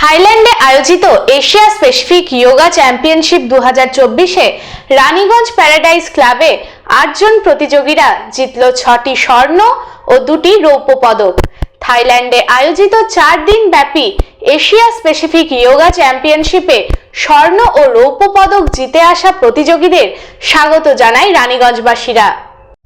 থাইল্যান্ডে আয়োজিত Asia specific yoga championship দু চব্বিশে রানীগঞ্জ প্যারাডাইস ক্লাবে আটজন প্রতিযোগীরা জিতল ছটি স্বর্ণ ও দুটি রৌপ্য পদক। থাইল্যান্ডে আয়োজিত চার দিন ব্যাপী এশিয়া স্পেসিফিক যোগা চ্যাম্পিয়নশিপে স্বর্ণ ও রৌপ্য পদক জিতে আসা প্রতিযোগীদের স্বাগত জানায় রানীগঞ্জবাসীরা।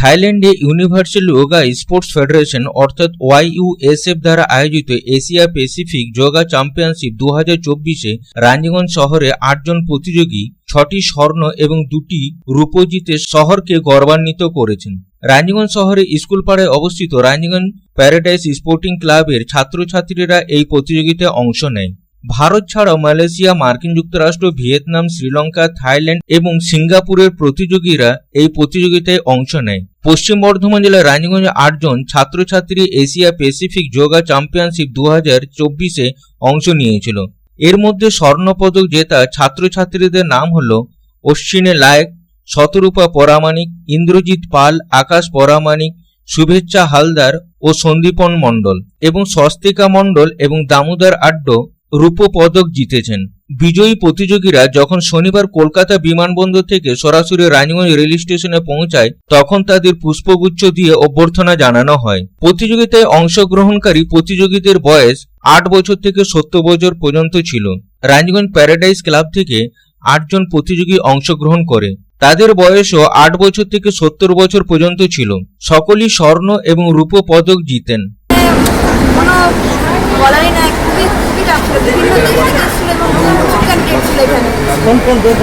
থাইল্যান্ডে ইউনিভার্সাল যোগা স্পোর্টস ফেডারেশন, অর্থাৎ ওয়াইইউএসএফ দ্বারা আয়োজিত এশিয়া প্যাসিফিক যোগা চ্যাম্পিয়নশিপ দু হাজার চব্বিশে রানীগঞ্জ শহরে আটজন প্রতিযোগী, ছটি স্বর্ণ এবং দুটি রূপো জিতে শহরকে গৌরবান্বিত করেছেন। রানীগঞ্জ শহরে স্কুল পাড়ায় অবস্থিত রানীগঞ্জ প্যারাডাইস স্পোর্টিং ক্লাবের ছাত্রছাত্রীরা এই প্রতিযোগিতায় অংশ নেয়। ভারত ছাড়াও মালয়েশিয়া, মার্কিন যুক্তরাষ্ট্র, ভিয়েতনাম, শ্রীলঙ্কা, থাইল্যান্ড এবং সিঙ্গাপুরের প্রতিযোগীরা এই প্রতিযোগিতায় অংশ নেয়। পশ্চিম বর্ধমান জেলার রানীগঞ্জে আটজন ছাত্রছাত্রী এশিয়া প্যাসিফিক যোগা চ্যাম্পিয়নশিপ দু হাজার চব্বিশে অংশ নিয়েছিল। এর মধ্যে স্বর্ণপদক জেতা ছাত্রছাত্রীদের নাম হল অশ্বিনে লায়ক, শতরূপা পরামানিক ইন্দ্রজিৎ পাল, আকাশ পরামানিক শুভেচ্ছা হালদার ও সন্দীপন মণ্ডল এবং স্বস্তিকা মণ্ডল এবং দামোদর আড্ড রূপো পদক জিতেছেন। বিজয়ী প্রতিযোগীরা যখন শনিবার কলকাতা বিমানবন্দর থেকে সরাসরি রানীগঞ্জ রেল স্টেশনে পৌঁছায়, তখন তাদের পুষ্পগুচ্ছ দিয়ে অভ্যর্থনা জানানো হয়। প্রতিযোগিতায় অংশগ্রহণকারী প্রতিযোগীদের বয়স আট বছর থেকে সত্তর বছর পর্যন্ত ছিল। রানীগঞ্জ প্যারাডাইস ক্লাব থেকে আটজন প্রতিযোগী অংশগ্রহণ করে। তাদের বয়সও আট বছর থেকে সত্তর বছর পর্যন্ত ছিল। সকলেই স্বর্ণ এবং রূপো পদক জিতেন। কোনো বলারই নাই, খুবই কোন কোন দেশ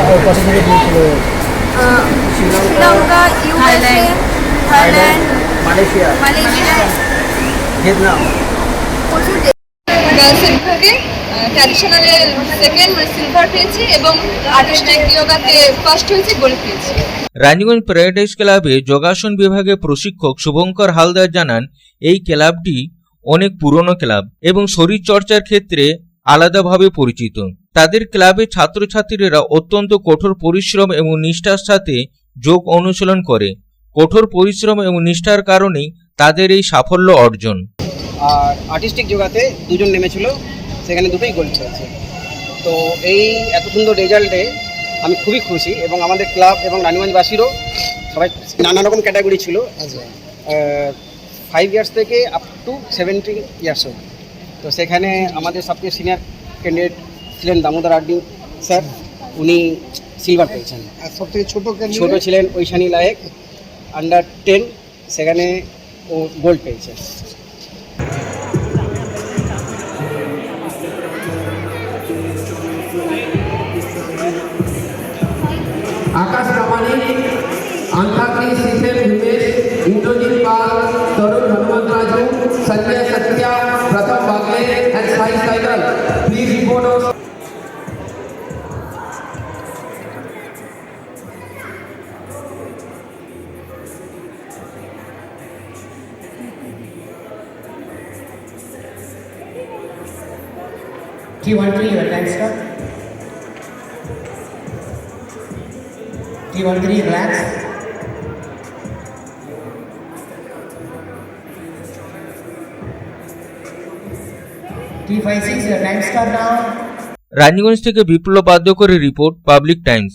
Sri Lanka USA Thailand Malaysia Malaysia. Vietnam. প্রচুর দেশ। বিভাগে ট্র্যাডিশনালে সেকেন্ড মানে সিলভার পেয়েছি এবং আর্টিস্টিক ইয়োগাতে ফার্স্ট হয়েছে গোল্ড পেয়েছি। রানীগঞ্জ প্যারাডাইস ক্লাবে যোগাসন বিভাগে প্রশিক্ষক শুভঙ্কর হালদার জানান এই ক্লাবটি অনেক পুরনো ক্লাব এবং শরীর চর্চার ক্ষেত্রে আলাদাভাবে পরিচিত। তাদের ক্লাবে ছাত্রছাত্রীরা অত্যন্ত কঠোর পরিশ্রম এবং নিষ্ঠার সাথে যোগ অনুশীলন করে। কঠোর পরিশ্রম এবং নিষ্ঠার কারণেই তাদের এই সাফল্য অর্জন। আর আর্টিস্টিক যোগাতে দুজন নেমেছিল সেখানে দুটোই গোল্ড পেয়েছে তো এই এত সুন্দর রেজাল্টে আমি খুবই খুশি এবং আমাদের ক্লাব এবং রানীগঞ্জবাসীরও সবাই নানা রকম ক্যাটাগরি ছিল। ফাইভ ইয়ার্স থেকে আপ টু সেভেন্টিন ইয়ার্স অব্দি তো সেখানে আমাদের সবচেয়ে সিনিয়র ক্যান্ডিডেট ছিলেন দামোদর আড্ডি স্যার উনি সিলভার পেয়েছেন। আর সবথেকে ছোটো ছোট ছিলেন ঐশানী লায়েক আন্ডার টেন সেখানে ও গোল্ড পেয়েছে। আকাশ প্রামাণিক আন্তাক্ষরী সিথেন Please report Do you want to your next step? Do you want to relax? T56, your time start now. Raniganj থেকে বিপ্লব বাদ্যকরের রিপোর্ট পাবলিক টাইমস